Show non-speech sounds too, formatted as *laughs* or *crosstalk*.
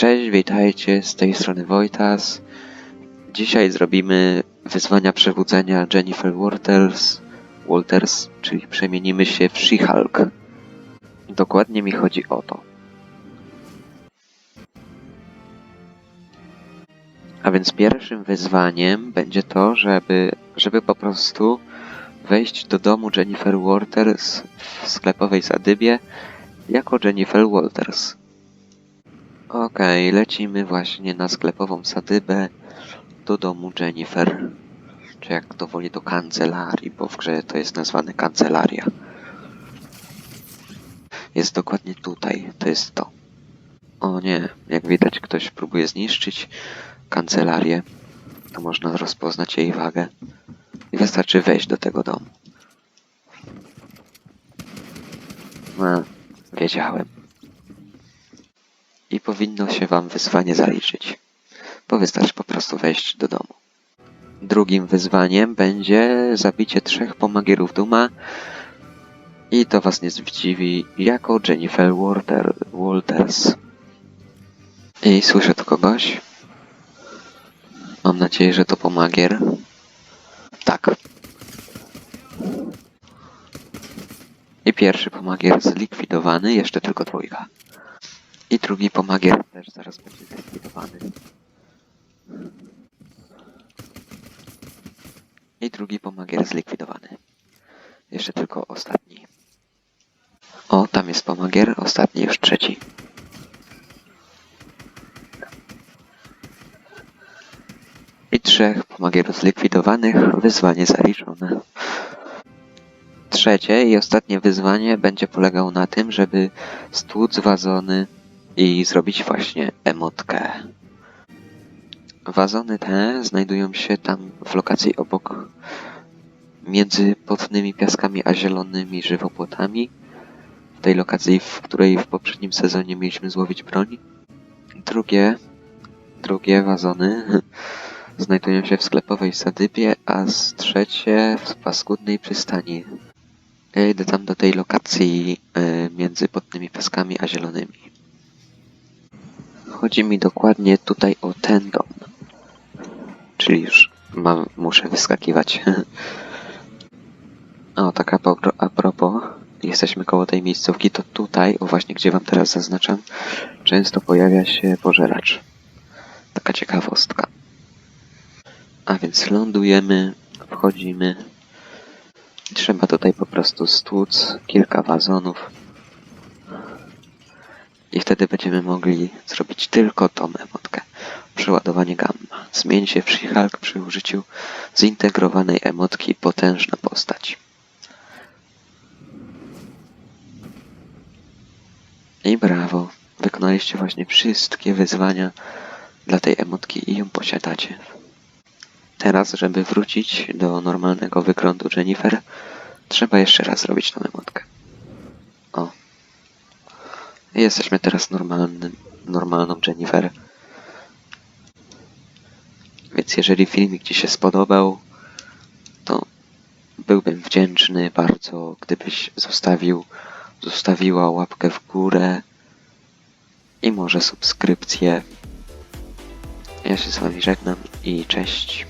Cześć, witajcie, z tej strony Wojtas. Dzisiaj zrobimy wyzwania przebudzenia Jennifer Walters, Walters, czyli przemienimy się w She-Hulk. Dokładnie mi chodzi o to. A więc pierwszym wyzwaniem będzie to, żeby, żeby po prostu wejść do domu Jennifer Walters w sklepowej zadybie jako Jennifer Walters. Okej, lecimy właśnie na sklepową sadybę do domu Jennifer. Czy jak to woli do kancelarii, bo w grze to jest nazwane kancelaria. Jest dokładnie tutaj, to jest to. O nie, jak widać ktoś próbuje zniszczyć kancelarię. To można rozpoznać jej wagę. I wystarczy wejść do tego domu. A, wiedziałem powinno się Wam wyzwanie zaliczyć, bo wystarczy po prostu wejść do domu. Drugim wyzwaniem będzie zabicie trzech pomagierów Duma i to Was nie zdziwi, jako Jennifer Walter, Walters. I słyszę tu kogoś. Mam nadzieję, że to pomagier. Tak. I pierwszy pomagier zlikwidowany, jeszcze tylko dwójka. I drugi pomagier też zaraz będzie zlikwidowany. I drugi pomagier zlikwidowany. Jeszcze tylko ostatni. O, tam jest pomagier, ostatni już trzeci. I trzech pomagierów zlikwidowanych, wyzwanie zaliczone. Trzecie i ostatnie wyzwanie będzie polegało na tym, żeby stłuc wazony i zrobić właśnie emotkę. Wazony te znajdują się tam w lokacji obok między potnymi piaskami a zielonymi żywopłotami. W tej lokacji, w której w poprzednim sezonie mieliśmy złowić broń. Drugie, drugie wazony *laughs* znajdują się w sklepowej sadybie, a z trzecie w paskudnej przystani. Ja idę tam do tej lokacji y, między potnymi piaskami a zielonymi. Chodzi mi dokładnie tutaj o ten dom. Czyli już mam, muszę wyskakiwać. *laughs* o, tak a, pro, a propos, jesteśmy koło tej miejscówki, to tutaj, właśnie gdzie wam teraz zaznaczam, często pojawia się pożeracz. Taka ciekawostka. A więc lądujemy, wchodzimy. Trzeba tutaj po prostu stłuc kilka wazonów. I wtedy będziemy mogli zrobić tylko tą emotkę. Przeładowanie gamma. Zmień się w She-Hulk przy użyciu zintegrowanej emotki potężna postać. I brawo. Wykonaliście właśnie wszystkie wyzwania dla tej emotki i ją posiadacie. Teraz, żeby wrócić do normalnego wyglądu Jennifer, trzeba jeszcze raz zrobić tą emotkę. Jesteśmy teraz normalnym, normalną Jennifer. Więc jeżeli filmik Ci się spodobał, to byłbym wdzięczny bardzo, gdybyś zostawił, zostawiła łapkę w górę i może subskrypcję. Ja się z Wami żegnam i cześć.